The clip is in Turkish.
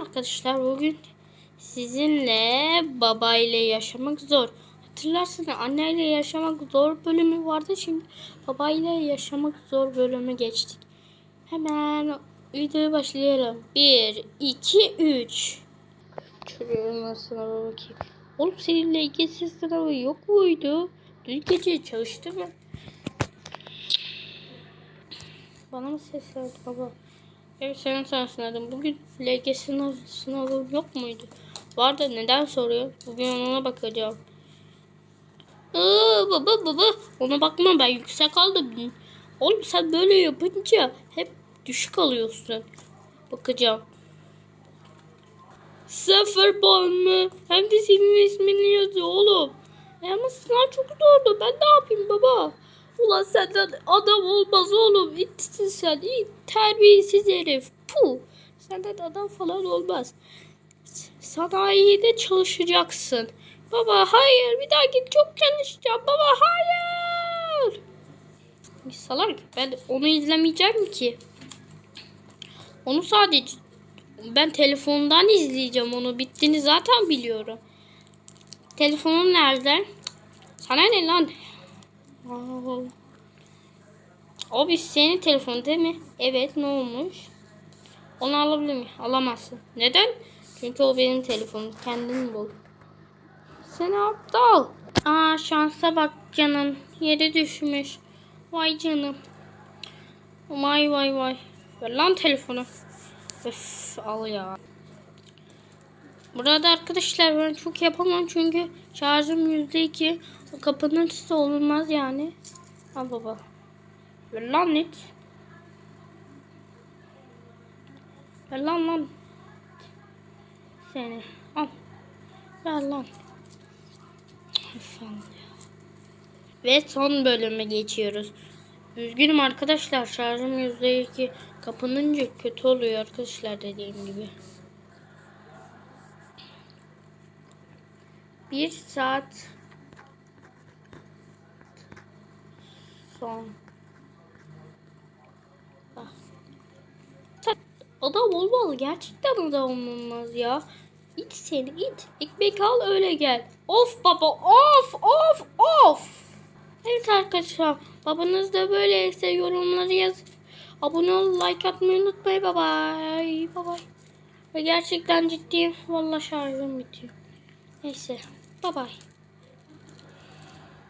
arkadaşlar bugün sizinle babayla yaşamak zor. Hatırlarsınız anneyle yaşamak zor bölümü vardı şimdi babayla yaşamak zor bölümü geçtik. Hemen videoya başlayalım. 1, 2, 3. Şuraya sınava bakayım. Oğlum seninle ilgisiz sınavı yok muydu? Dün gece çalıştı mı? Bana mı ses verdi baba? Evet senin sınavım. Bugün LG sınav, sınavı yok muydu? Vardı neden soruyor? Bugün ona bakacağım. Aa, baba baba ona bakma ben yüksek aldım. Oğlum sen böyle yapınca hep düşük alıyorsun. Bakacağım. Sıfır puan mı? Hem de senin ismini yazıyor oğlum. E ama sınav çok zordu. Ben ne yapayım baba? Ulan senden adam olmaz oğlum. İtsin sen. İt, terbiyesiz herif. Puh. Senden adam falan olmaz. Sanayide çalışacaksın. Baba hayır. Bir daha git çok çalışacağım. Baba hayır. Salak. Ben onu izlemeyeceğim ki. Onu sadece ben telefondan izleyeceğim onu. Bittiğini zaten biliyorum. Telefonun nerede? Sana ne lan? Bir senin telefon değil mi? Evet ne olmuş? Onu alabilir miyim? Alamazsın. Neden? Çünkü o benim telefonum. Kendin bul. Sen aptal. Aa şansa bak canım. Yere düşmüş. Vay canım. Vay vay vay. Ver lan telefonu. Öf al ya. Burada arkadaşlar ben çok yapamam çünkü şarjım yüzde iki. Üstü olmaz yani. Al baba. Ver lan net. Ver lan lan. Seni. Al. Ver lan. Ve son bölüme geçiyoruz. Üzgünüm arkadaşlar şarjım yüzde iki kapanınca kötü oluyor arkadaşlar dediğim gibi. Bir saat son. Sen adam olmalı. Gerçekten adam olmaz ya. İt seni it. Ekmek al öyle gel. Of baba of of of. Evet arkadaşlar babanız da böyleyse yorumları yaz. Abone ol like atmayı unutmayın. Bye bye. Bye bye. Ve gerçekten ciddiyim. Vallahi şarjım bitiyor. Neyse. 拜拜。